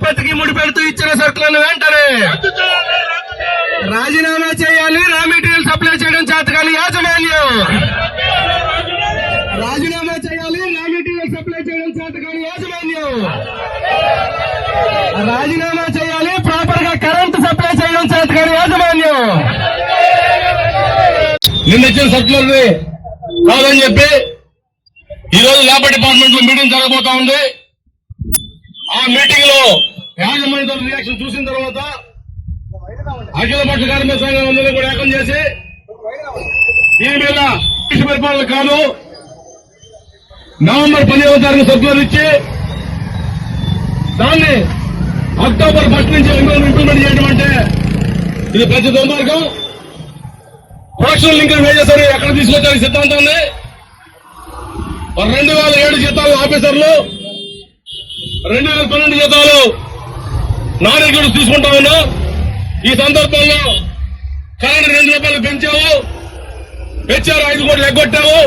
ఉత్పత్తికి ముడిపెడుతూ ఇచ్చిన సరుకులను వెంటనే రాజీనామా చేయాలి రా మెటీరియల్ సప్లై చేయడం చేతకాని యాజమాన్యం. రాజీనామా చేయాలి రా మెటీరియల్ సప్లై చేయడం చేతకాని యాజమాన్యం. రాజీనామా చేయాలి ప్రాపర్గా కరెంట్ సప్లై చేయడం చేతకాని యాజమాన్యం. నిన్న ఇచ్చిన సర్కులర్ కాదని చెప్పి ఈ రోజు లేబర్ డిపార్ట్మెంట్లో మీటింగ్ జరగబోతా ఉంది. ఆ మీటింగ్లో యాజమాన్య రియాక్షన్ చూసిన తర్వాత అఖిల పక్ష కార్మిక సంఘం అందరూ కూడా ఏకం చేసి దీని మీద పరిపాలన కాను నవంబర్ పదిహేవ తారీఖు సర్కులర్ ఇచ్చి దాన్ని అక్టోబర్ ఫస్ట్ నుంచి ఇంప్లిమెంట్ చేయడం అంటే ఇది పెద్ద దుర్మార్గం. ప్రొడక్షన్ లింక్ వేజెస్ ఎక్కడ తీసుకొచ్చారు సిద్ధాంతం సిద్ధాంతాన్ని రెండు వేల ఏడు జీతాలు ఆఫీసర్లు రెండు వేల పన్నెండు జీతాలు నాన్ తీసుకుంటా ఉన్నా ఈ సందర్భంలో కరెంట్ రెండు రూపాయలు పెంచావు. పెంచారు ఐదు కోట్లు ఎగ్గొట్టావు.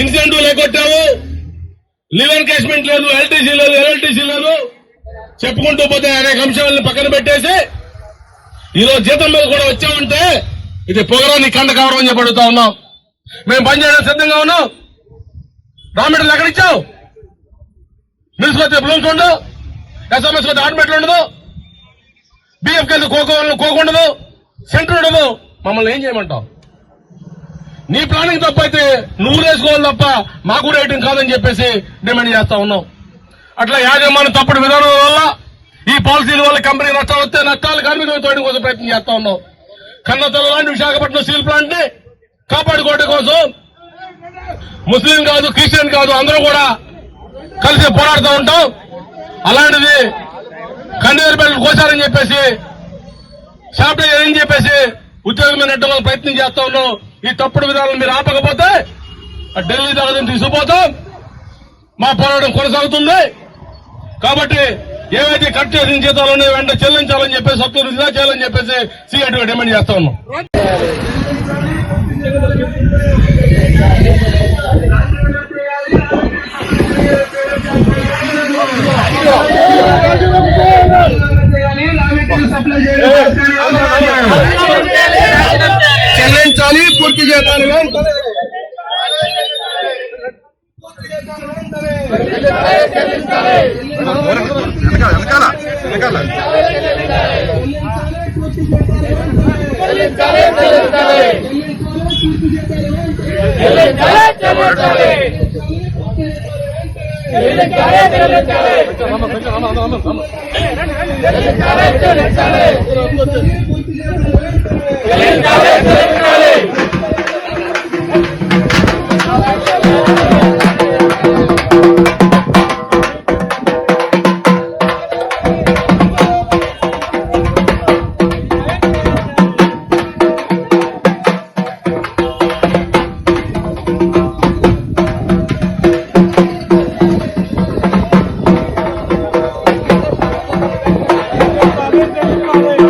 ఇన్సెంటివ్లు ఎగ్గొట్టావు. లివ్ ఎన్కేస్మెంట్ లేదు ఎల్టీసీ లేదు ఎల్ఎల్టీసీ లేదు. చెప్పుకుంటూ పోతే అనేక అంశాలను పక్కన పెట్టేసి ఈరోజు జీతం మీద కూడా వచ్చామంటే ఇది పొగరాన్ని కండ కావడం అని ఉన్నాం. మేము పనిచేయడానికి సిద్ధంగా ఉన్నాం. రామిటర్లు ఎక్కడిచ్చావు ఇచ్చావు మిల్స్ వస్తే బ్లూమ్స్ ఎస్ఎంఎస్ వద్ద ఆటోమేట్లు ఉండదు. బిఎఫ్ కోకో కోకు ఉండదు. సెంటర్ ఉండదు. మమ్మల్ని ఏం చేయమంటావు? నీ ప్లానింగ్ తప్ప అయితే నువ్వు వేసుకోవాలి తప్ప మాకు రేటింగ్ కాదని చెప్పేసి డిమాండ్ చేస్తా ఉన్నాం అట్లా యాజమాన్య తప్పుడు విధానం వల్ల ఈ పాలసీల వల్ల కంపెనీ నష్టాలు వస్తే నష్టాలు కార్మికులు తోయడం కోసం ప్రయత్నం చేస్తా ఉన్నాం కన్నతల లాంటి విశాఖపట్నం స్టీల్ ప్లాంట్ని కాపాడుకోవడం కోసం ముస్లిం కాదు క్రిస్టియన్ కాదు అందరూ కూడా కలిసి పోరాడుతూ ఉంటాం. అలాంటిది కన్నీరు బిడ్డలు కోసారని చెప్పేసి షాప్ అని చెప్పేసి ఉద్యోగం నెట్టడానికి ప్రయత్నం చేస్తా ఉన్నాం. ఈ తప్పుడు విధానం మీరు ఆపకపోతే ఆ ఢిల్లీ దగ్గర తీసుకుపోతాం. మా పోరాటం కొనసాగుతుంది. కాబట్టి ఏవైతే కట్ చేసిన జీతాలు ఉన్నాయో వెంట చెల్లించాలని చెప్పేసి సత్తు రిజా చేయాలని చెప్పేసి సిఐటి డిమాండ్ చేస్తా ఉన్నాం. పూర్తి చేయాలి వెంటనే వెనకాల. వెనకాల రద్దు